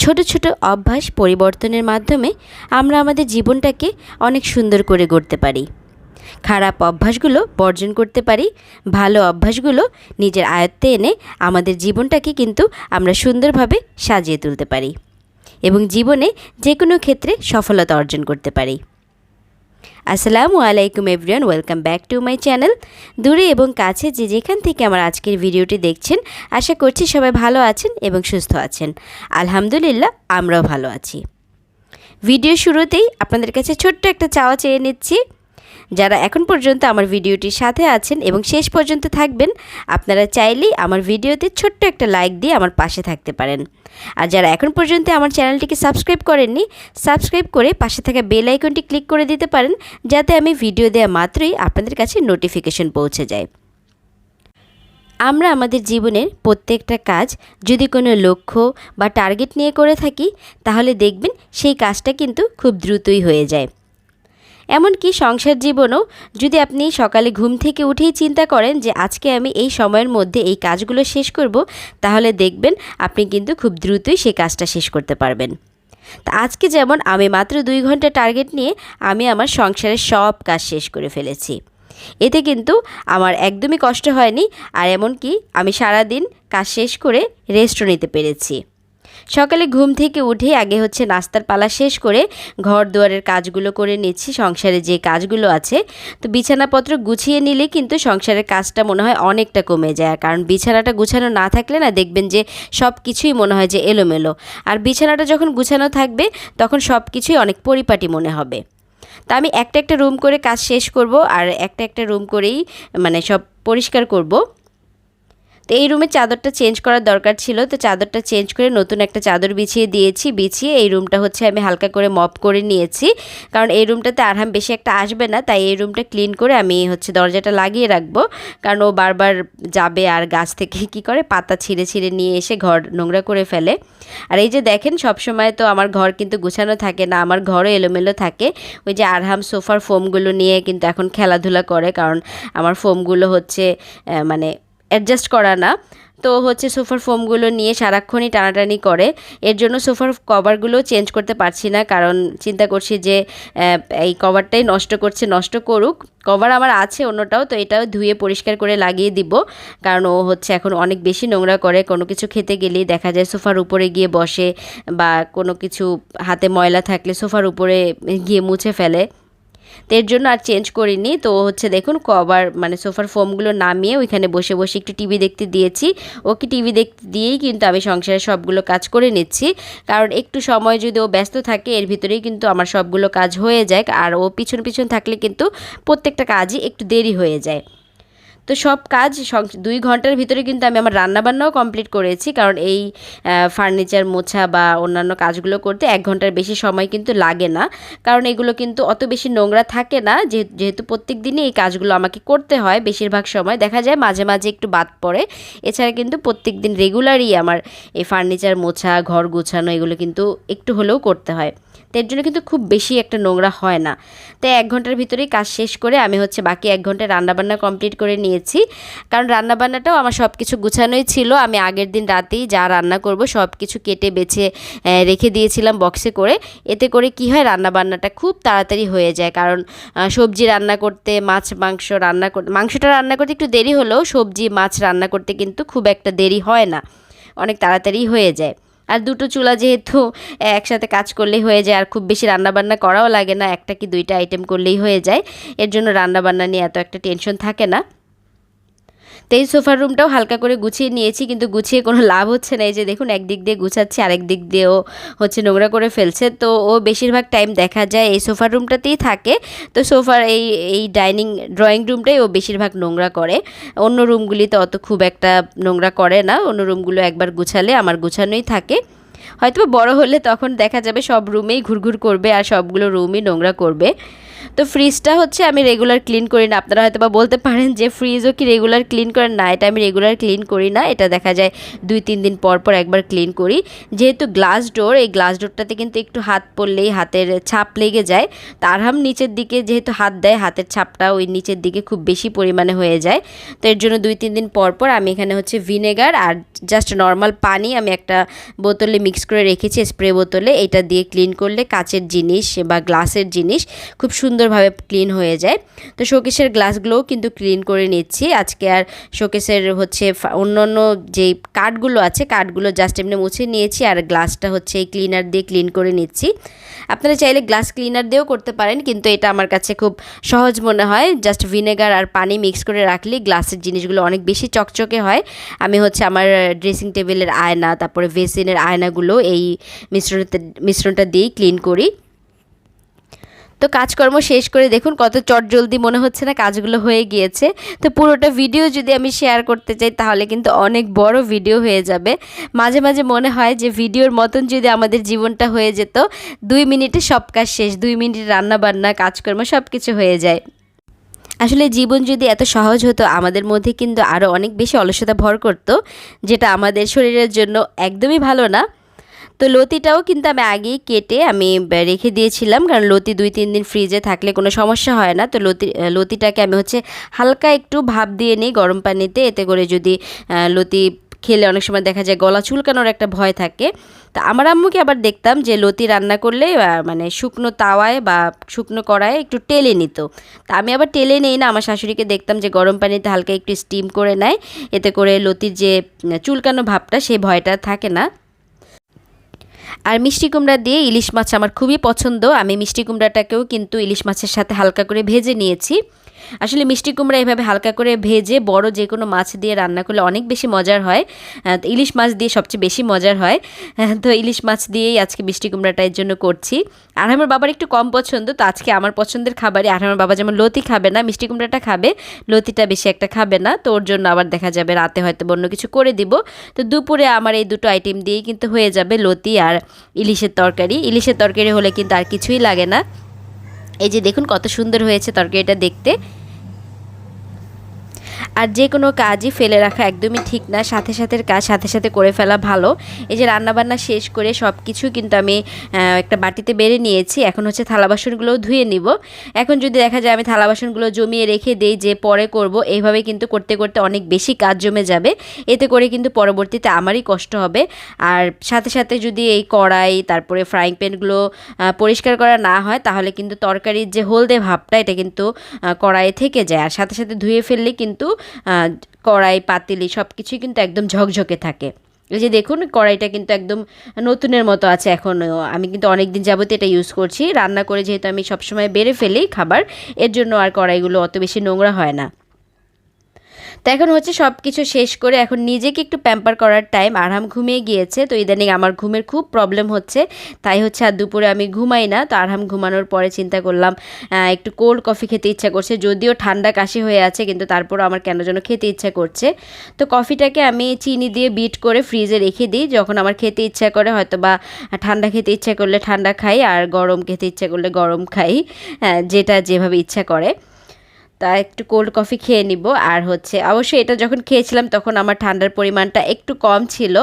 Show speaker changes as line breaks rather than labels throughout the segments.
ছোট ছোট অভ্যাস পরিবর্তনের মাধ্যমে আমরা আমাদের জীবনটাকে অনেক সুন্দর করে গড়তে পারি। খারাপ অভ্যাসগুলো বর্জন করতে পারি, ভালো অভ্যাসগুলো নিজের আয়ত্তে এনে আমাদের জীবনটাকে কিন্তু আমরা সুন্দরভাবে সাজিয়ে তুলতে পারি এবং জীবনে যে কোনো ক্ষেত্রে সফলতা অর্জন করতে পারি। আসসালামু আলাইকুম everyone welcome back to my channel দূরে এবং কাছে যে যেখান থেকে আমার আজকের ভিডিওটি দেখছেন, আশা করছি সবাই ভালো আছেন এবং সুস্থ আছেন। আলহামদুলিল্লাহ, আমরাও ভালো আছি। ভিডিও শুরুতেই আপনাদের কাছে ছোট্ট একটা চাওয়া চেয়ে নিচ্ছি। যারা এখন পর্যন্ত আমার ভিডিওটির সাথে আছেন এবং শেষ পর্যন্ত থাকবেন, আপনারা চাইলেই আমার ভিডিওতে ছোট্ট একটা লাইক দিয়ে আমার পাশে থাকতে পারেন। আর যারা এখন পর্যন্ত আমার চ্যানেলটিকে সাবস্ক্রাইব করেননি, সাবস্ক্রাইব করে পাশে থাকা বেল আইকনটি ক্লিক করে দিতে পারেন, যাতে আমি ভিডিও দেওয়া মাত্রই আপনাদের কাছে নোটিফিকেশন পৌঁছে যায়। আমরা আমাদের জীবনের প্রত্যেকটা কাজ যদি কোনো লক্ষ্য বা টার্গেট নিয়ে করে থাকি, তাহলে দেখবেন সেই কাজটা কিন্তু খুব দ্রুতই হয়ে যায়। এমনকি সংসার জীবনও যদি আপনি সকালে ঘুম থেকে উঠেই চিন্তা করেন যে আজকে আমি এই সময়ের মধ্যে এই কাজগুলো শেষ করব, তাহলে দেখবেন আপনি কিন্তু খুব দ্রুতই সেই কাজটা শেষ করতে পারবেন। তা আজকে যেমন আমি মাত্র দুই ঘণ্টা টার্গেট নিয়ে আমি আমার সংসারের সব কাজ শেষ করে ফেলেছি। এতে কিন্তু আমার একদমই কষ্ট হয়নি, আর এমনকি আমি সারা দিন কাজ শেষ করে রেস্টও নিতে পেরেছি। সকালে ঘুম থেকে উঠে আগে হচ্ছে নাস্তার পালা শেষ করে ঘর দুয়ারের কাজগুলো করে নিচ্ছি, সংসারে যে কাজগুলো আছে। তো বিছানাপত্র গুছিয়ে নিলে কিন্তু সংসারের কাজটা মনে হয় অনেকটা কমে যায়। কারণ বিছানাটা গুছানো না থাকলে না দেখবেন যে সব কিছুই মনে হয় যে এলোমেলো। আর বিছানাটা যখন গুছানো থাকবে, তখন সব কিছুই অনেক পরিপাটি মনে হবে। তা আমি একটা একটা রুম করে কাজ শেষ করব আর একটা একটা রুম করেই মানে সব পরিষ্কার করব। তো এই রুমের চাদরটা চেঞ্জ করার দরকার ছিল। তো চাদরটা চেঞ্জ করে নতুন একটা চাদর বিছিয়ে দিয়েছি, বিছিয়ে এই রুমটা হচ্ছে আমি হালকা করে মপ করে নিয়েছি। কারণ এই রুমটাতে আরহাম বেশি একটা আসবে না, তাই এই রুমটা ক্লিন করে আমি হচ্ছে দরজাটা লাগিয়ে রাখব। কারণ ও বারবার যাবে আর গাছ থেকে কি করে? পাতা ছিঁড়ে ছিঁড়ে নিয়ে এসে ঘর নোংরা করে ফেলে। আর এই যে দেখেন সব সময় তো আমার ঘর কিন্তু গুছানো থাকে না, আমার ঘরও এলোমেলো থাকে। ওই যে আরহাম সোফার ফোমগুলো নিয়ে কিন্তু এখন খেলাধুলা করে, কারণ আমার ফোমগুলো হচ্ছে মানে অ্যাডজাস্ট করা না। তো হচ্ছে সোফার ফোমগুলো নিয়ে সারাক্ষণই টানাটানি করে। এর জন্য সোফার কভারগুলো চেঞ্জ করতে পারছি না, কারণ চিন্তা করছি যে এই কভারটাই নষ্ট করছে, নষ্ট করুক। কভার আমার আছে অন্যটাও, তো এটাও ধুয়ে পরিষ্কার করে লাগিয়ে দিব। কারণ ও হচ্ছে এখন অনেক বেশি নোংরা করে, কোনো কিছু খেতে গেলেই দেখা যায় সোফার উপরে গিয়ে বসে বা কোনো কিছু হাতে ময়লা থাকলে সোফার উপরে গিয়ে মুছে ফেলে। তো এর জন্য আর চেঞ্জ করিনি। তো হচ্ছে দেখুন কভার মানে সোফার ফোমগুলো নামিয়ে ওইখানে বসে বসে একটু টিভি দেখতে দিয়েছি। ওকে টিভি দেখতে দিয়েই কিন্তু আমি সংসারে সবগুলো কাজ করে নিচ্ছি। কারণ একটু সময় যদি ও ব্যস্ত থাকে, এর ভিতরেই কিন্তু আমার সবগুলো কাজ হয়ে যায়। আর ও পিছন পিছন থাকলে কিন্তু প্রত্যেকটা কাজই একটু দেরি হয়ে যায়। তো সব কাজ দুই ঘণ্টার ভিতরে কিন্তু আমি আমার রান্নাবান্নাও কমপ্লিট করেছি। কারণ এই ফার্নিচার মোছা বা অন্যান্য কাজগুলো করতে এক ঘণ্টার বেশি সময় কিন্তু লাগে না। কারণ এগুলো কিন্তু অত বেশি নোংরা থাকে না। যেহেতু প্রত্যেক দিনই এই কাজগুলো আমাকে করতে হয় বেশিরভাগ সময়। দেখা যায় মাঝে মাঝে একটু বাদ পড়ে। এছাড়া কিন্তু প্রত্যেক দিন রেগুলারই আমার এই ফার্নিচার মোছা, ঘর গোছানো এগুলো কিন্তু একটু হলেও করতে হয়। তো এর জন্য কিন্তু খুব বেশি একটা নোংরা হয় না। তাই এক ঘণ্টার ভিতরেই কাজ শেষ করে আমি হচ্ছে বাকি এক ঘণ্টা রান্নাবান্না কমপ্লিট করে নিয়েছি কারণ রান্নাবান্নাটাও আমার সব কিছু গুছানোই ছিল। আমি আগের দিন রাতেই যা রান্না করব সব কিছু কেটে, বেছে রেখে দিয়েছিলাম বক্সে করে। এতে করে কি হয়, রান্নাবান্নাটা খুব তাড়াতাড়ি হয়ে যায়। কারণ সবজি রান্না করতে, মাছ, মাংস রান্না করতে মাংসটা রান্না করতে একটু দেরি হলেও সবজি, মাছ রান্না করতে কিন্তু খুব একটা দেরি হয় না। অনেক তাড়াতাড়ি হয়ে যায়। আর দুটো চুলা যেহেতু একসাথে কাজ করলেই হয়ে যায়, আর খুব বেশি রান্নাবান্না করাও লাগে না, একটা কি দুইটা আইটেম করলেই হয়ে যায়। এর জন্য রান্নাবান্না নিয়ে এত একটা টেনশন থাকে না। তো এই সোফার রুমটাও হালকা করে গুছিয়ে নিয়েছি, কিন্তু গুছিয়ে কোনো লাভ হচ্ছে না। এই যে দেখুন, একদিক দিয়ে গুছাচ্ছে, আরেক দিক দিয়েও হচ্ছে নোংরা করে ফেলছে। তো ও বেশিরভাগ টাইম দেখা যায় এই সোফার রুমটাতেই থাকে। তো সোফার এই এই ডাইনিং, ড্রয়িং রুমটাই ও বেশিরভাগ নোংরা করে। অন্য রুমগুলিতে অত খুব একটা নোংরা করে না। অন্য রুমগুলো একবার গুছালে আমার গুছানোই থাকে। হয়তো বড় হলে তখন দেখা যাবে সব রুমেই ঘুরঘুর করবে আর সবগুলো রুমই নোংরা করবে। তো ফ্রিজটা হচ্ছে আমি রেগুলার ক্লিন করি না। আপনারা হয়তো বা বলতে পারেন যে ফ্রিজও কি রেগুলার ক্লিন করেন না, এটা আমি রেগুলার ক্লিন করি না। এটা দেখা যায় দুই, তিন দিন পর পর একবার ক্লিন করি। যেহেতু গ্লাস ডোর এই গ্লাস ডোরটাতে কিন্তু একটু হাত পড়লেই হাতের ছাপ লেগে যায়। তার হাম নিচের দিকে যেহেতু হাত দেয়, হাতের ছাপটা ওই নিচের দিকে খুব বেশি পরিমাণে হয়ে যায়। তো এর জন্য দুই, তিন দিন পর পর আমি এখানে হচ্ছে ভিনেগার আর জাস্ট নর্মাল পানি আমি একটা বোতলে মিক্স করে রেখেছি স্প্রে বোতলে। এটা দিয়ে ক্লিন করলে কাচের জিনিস বা গ্লাসের জিনিস খুব সুন্দরভাবে ক্লিন হয়ে যায়। তো শোকেসের গ্লাসগুলোও কিন্তু ক্লিন করে নিচ্ছি। আজকে আর শোকেসের হচ্ছে অন্য অন্য যে কাঠগুলো আছে, কাঠগুলো জাস্ট এমনি মুছে নিয়েছি আর গ্লাসটা হচ্ছে এই ক্লিনার দিয়ে ক্লিন করে নিচ্ছি। আপনারা চাইলে গ্লাস ক্লিনার দিয়েও করতে পারেন, কিন্তু এটা আমার কাছে খুব সহজ মনে হয়। জাস্ট ভিনেগার আর পানি মিক্স করে রাখলে গ্লাসের জিনিসগুলো অনেক বেশি চকচকে হয়। আমি হচ্ছে আমার ড্রেসিং টেবিলের আয়না, তারপরে ভেসিনের আয়নাগুলো এই মিশ্রণতে মিশ্রণটা দিয়েই ক্লিন করি। তো কাজকর্ম শেষ করে দেখুন কত চট জলদি মনে হচ্ছে না কাজগুলো হয়ে গিয়েছে। তো পুরোটা ভিডিও যদি আমি শেয়ার করতে চাই, তাহলে কিন্তু অনেক বড় ভিডিও হয়ে যাবে। মাঝে মাঝে মনে হয় যে ভিডিওর মতন যদি আমাদের জীবনটা হয়ে যেত, দুই মিনিটে সব কাজ শেষ, দুই মিনিটে রান্না বান্না কাজকর্ম সব কিছু হয়ে যায়। আসলে জীবন যদি এত সহজ হতো, আমাদের মধ্যে কিন্তু আরও অনেক বেশি অলসতা ভর করতো, যেটা আমাদের শরীরের জন্য একদমই ভালো না। তো লতিটাও কিন্তু আমি আগেই কেটে আমি রেখে দিয়েছিলাম। কারণ লতি দুই, তিন দিন ফ্রিজে থাকলে কোনো সমস্যা হয় না। তো লতি লতিটাকে আমি হচ্ছে হালকা একটু ভাপ দিয়ে নিই গরম পানিতে। এতে করে যদি লতি খেলে অনেক সময় দেখা যায় গলা চুলকানোর একটা ভয় থাকে। তা আমার আম্মুকে আবার দেখতাম যে লতি রান্না করলে মানে শুকনো তাওয়ায় বা শুকনো কড়ায় একটু টেলে নিত। তা আমি আবার টেলে নেই না। আমার শাশুড়িকে দেখতাম যে গরম পানিতে হালকা একটু স্টিম করে নেয়। এতে করে লতির যে চুলকানো ভাবটা সেই ভয়টা থাকে না। আর মিষ্টি কুমড়া দিয়ে ইলিশ মাছ আমার খুবই পছন্দ। আমি মিষ্টি কুমড়াটাকেও কিন্তু ইলিশ মাছের সাথে হালকা করে ভেজে নিয়েছি। আসলে মিষ্টি কুমড়া এভাবে হালকা করে ভেজে বড় যে কোনো মাছ দিয়ে রান্না করলে অনেক বেশি মজার হয়। ইলিশ মাছ দিয়ে সবচেয়ে বেশি মজার হয়। তো ইলিশ মাছ দিয়েই আজকে মিষ্টি কুমড়াটা এর জন্য করছি। আর আমার বাবার একটু কম পছন্দ, তো আজকে আমার পছন্দের খাবারই। আর আমার বাবা যেমন লতি খাবে না, মিষ্টি কুমড়াটা খাবে, লতিটা বেশি একটা খাবে না, তো ওর জন্য আবার দেখা যাবে রাতে হয়তো অন্য কিছু করে দিব। তো দুপুরে আমার এই দুটো আইটেম দিয়েই কিন্তু হয়ে যাবে লতি আর ইলিশের তরকারি। ইলিশের তরকারি হলে কিন্তু আর কিছুই লাগে না। এই যে দেখুন কত সুন্দর হয়েছে তরকারিটা দেখতে। আর যে কোনো কাজই ফেলে রাখা একদমই ঠিক না। সাথে সাথে কাজ সাথে সাথে করে ফেলা ভালো। এই যে রান্নাবান্না শেষ করে সব কিছু কিন্তু আমি একটা বাটিতে বেড়ে নিয়েছি। এখন হচ্ছে থালা বাসনগুলোও ধুয়ে নিব। এখন যদি দেখা যায় আমি থালা বাসনগুলো জমিয়ে রেখে দেই যে পরে করব, এইভাবে কিন্তু করতে করতে অনেক বেশি কাজ জমে যাবে। এতে করে কিন্তু পরবর্তীতে আমারই কষ্ট হবে। আর সাথে সাথে যদি এই কড়াই, তারপরে ফ্রাইং প্যানগুলো পরিষ্কার করা না হয়, তাহলে কিন্তু তরকারির যে হলদে ভাবটা, এটা কিন্তু কড়াইয়ে থেকে যায়। আর সাথে সাথে ধুয়ে ফেললে কিন্তু কড়াই, পাতিলি সব কিছুই কিন্তু একদম ঝকঝকে থাকে। এই যে দেখুন, কড়াইটা কিন্তু একদম নতুনের মতো আছে এখন। আমি কিন্তু অনেক দিন যাবতীয় এটা ইউজ করছি। রান্না করে যেহেতু আমি সবসময় বেড়ে ফেলি খাবার, এর জন্য আর কড়াইগুলো অত বেশি নোংরা হয় না। তো এখন হচ্ছে সব কিছু শেষ করে এখন নিজেকে একটু প্যাম্পার করার টাইম আরাম ঘুমিয়ে গিয়েছে, তো ইদানিং আমার ঘুমের খুব প্রবলেম হচ্ছে। তাই হচ্ছে আর দুপুরে আমি ঘুমাই না, তো আরাম ঘুমানোর পরে চিন্তা করলাম একটু কোল্ড কফি খেতে ইচ্ছা করছে, যদিও ঠান্ডা কাশি হয়ে আছে, কিন্তু তারপরও আমার কেন যেন খেতে ইচ্ছা করছে। তো কফিটাকে আমি চিনি দিয়ে বিট করে ফ্রিজে রেখে দিই, যখন আমার খেতে ইচ্ছা করে হয়তো বা ঠান্ডা খেতে ইচ্ছা করলে ঠান্ডা খাই, আর গরম খেতে ইচ্ছা করলে গরম খাই যেটা যেভাবে ইচ্ছা করে। তা একটু কোল্ড কফি খেয়ে নিব। আর হচ্ছে, অবশ্যই এটা যখন খেয়েছিলাম তখন আমার ঠান্ডার পরিমাণটা একটু কম ছিল।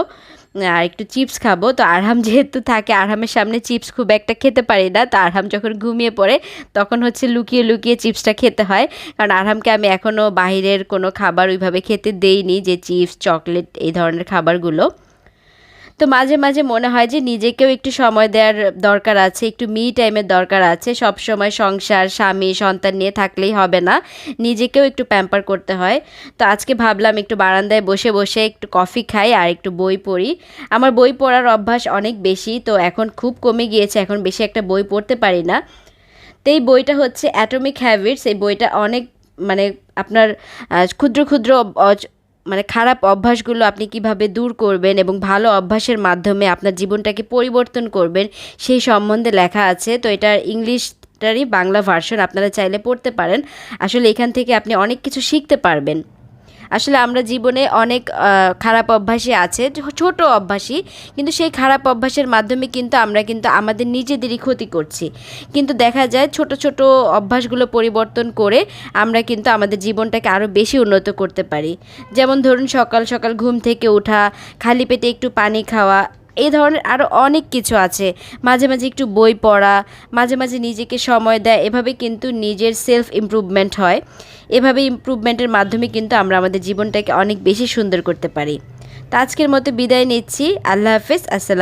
আর একটু চিপস খাব। তো আরহাম যেহেতু থাকে, আরহামের সামনে চিপস খুব একটা খেতে পারি না। তো আরহাম যখন ঘুমিয়ে পড়ে, তখন হচ্ছে লুকিয়ে লুকিয়ে চিপসটা খেতে হয়। কারণ আরহামকে আমি এখনও বাহিরের কোনো খাবার ওইভাবে খেতে দেইনি যে চিপস চকলেট এই ধরনের খাবারগুলো। তো মাঝে মাঝে মনে হয় যে নিজেকেও একটু সময় দেওয়ার দরকার আছে, একটু মি টাইমের দরকার আছে। সব সময় সংসার, স্বামী, সন্তান নিয়ে থাকলেই হবে না। নিজেকেও একটু প্যাম্পার করতে হয়। তো আজকে ভাবলাম একটু বারান্দায় বসে বসে একটু কফি খাই আর একটু বই পড়ি। আমার বই পড়ার অভ্যাস অনেক বেশি, তো এখন খুব কমে গিয়েছে, এখন বেশি একটা বই পড়তে পারি না। তো এই বইটা হচ্ছে অ্যাটমিক হ্যাবিটস এই বইটা অনেক মানে আপনার ক্ষুদ্র ক্ষুদ্র মানে খারাপ অভ্যাসগুলো আপনি কীভাবে দূর করবেন এবং ভালো অভ্যাসের মাধ্যমে আপনার জীবনটাকে পরিবর্তন করবেন, সেই সম্বন্ধে লেখা আছে। তো এটার ইংলিশটারই বাংলা ভার্সন আপনারা চাইলে পড়তে পারেন। আসলে এখান থেকে আপনি অনেক কিছু শিখতে পারবেন। আসলে আমরা জীবনে অনেক খারাপ অভ্যাসই আছে, ছোট অভ্যাসই, কিন্তু সেই খারাপ অভ্যাসের মাধ্যমে কিন্তু আমরা কিন্তু আমাদের নিজেদেরই ক্ষতি করছি। কিন্তু দেখা যায় ছোট ছোট অভ্যাসগুলো পরিবর্তন করে আমরা কিন্তু আমাদের জীবনটাকে আরও বেশি উন্নত করতে পারি। যেমন ধরুন সকাল সকাল ঘুম থেকে ওঠা খালি পেটে একটু পানি খাওয়া এই ধরনের আরও অনেক কিছু আছে। মাঝে মাঝে একটু বই পড়া, মাঝে মাঝে নিজেকে সময় দেয়, এভাবে কিন্তু নিজের সেলফ ইমপ্রুভমেন্ট হয়। এভাবে ইমপ্রুভমেন্টের মাধ্যমে কিন্তু আমরা আমাদের জীবনটাকে অনেক বেশি সুন্দর করতে পারি। তো আজকের মতো বিদায় নিচ্ছি। আল্লাহ হাফিজ। আসসালাম